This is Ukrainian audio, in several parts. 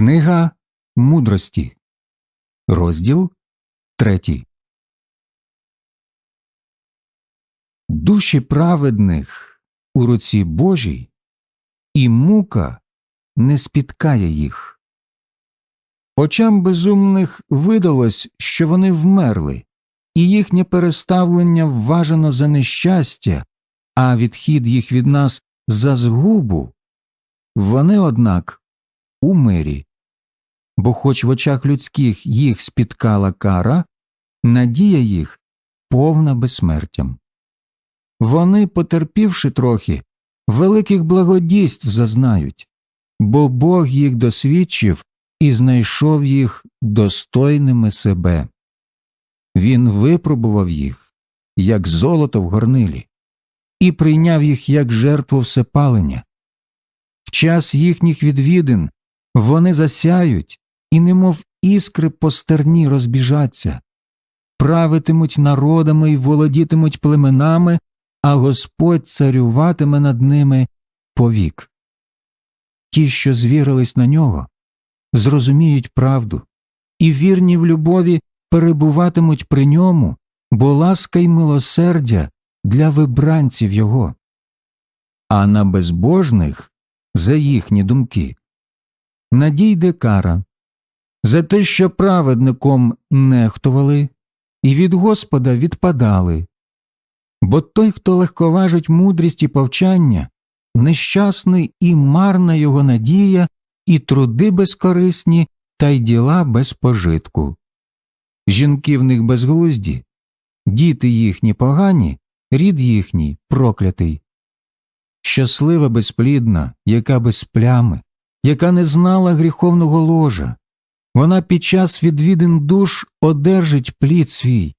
Книга мудрості, розділ третій. Душі праведних у руці Божій, і мука не спіткає їх. Очам безумних видалось, що вони вмерли, і їхнє переставлення вважано за нещастя, а відхід їх від нас за згубу. Вони, однак, у мирі. Бо хоч в очах людських їх спіткала кара, надія їх повна безсмертям. Вони, потерпівши трохи, великих благодійств зазнають, бо Бог їх досвідчив і знайшов їх достойними себе. Він випробував їх, як золото в горнилі, і прийняв їх як жертву всепалення. В час їхніх відвідин вони засяють і, немов іскри по стерні розбіжаться, правитимуть народами й володітимуть племенами, а Господь царюватиме над ними повік. Ті, що звірились на нього, зрозуміють правду, і вірні в любові перебуватимуть при ньому, бо ласка й милосердя для вибранців його. А на безбожних за їхні думки надійде кара за те, що праведником нехтували і від Господа відпадали. Бо той, хто легковажить мудрість і повчання, нещасний і марна його надія, і труди безкорисні, та й діла без пожитку. Жінки в них безглузді, діти їхні погані, рід їхній проклятий. Щаслива безплідна, яка без плями, яка не знала гріховного ложа, вона під час відвідин душ одержить плід свій,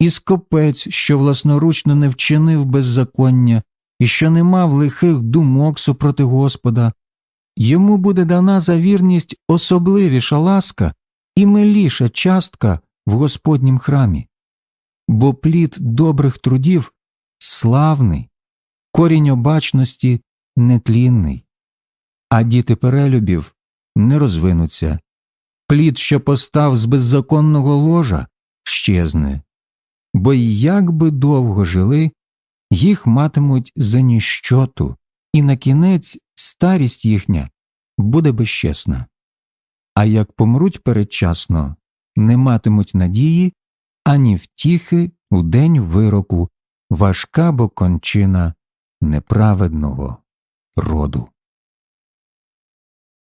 і скопець, що власноручно не вчинив беззаконня і що не мав лихих думок супроти Господа, йому буде дана за вірність особливіша ласка і миліша частка в Господнім храмі, бо плід добрих трудів славний, корінь обачності нетлінний, а діти перелюбів не розвинуться. Плід, що постав з беззаконного ложа, щезне, бо як би довго жили, їх матимуть за ніщоту, і на кінець старість їхня буде безчесна. А як помруть передчасно, не матимуть надії ані втіхи у день вироку, важка бо кончина неправедного роду.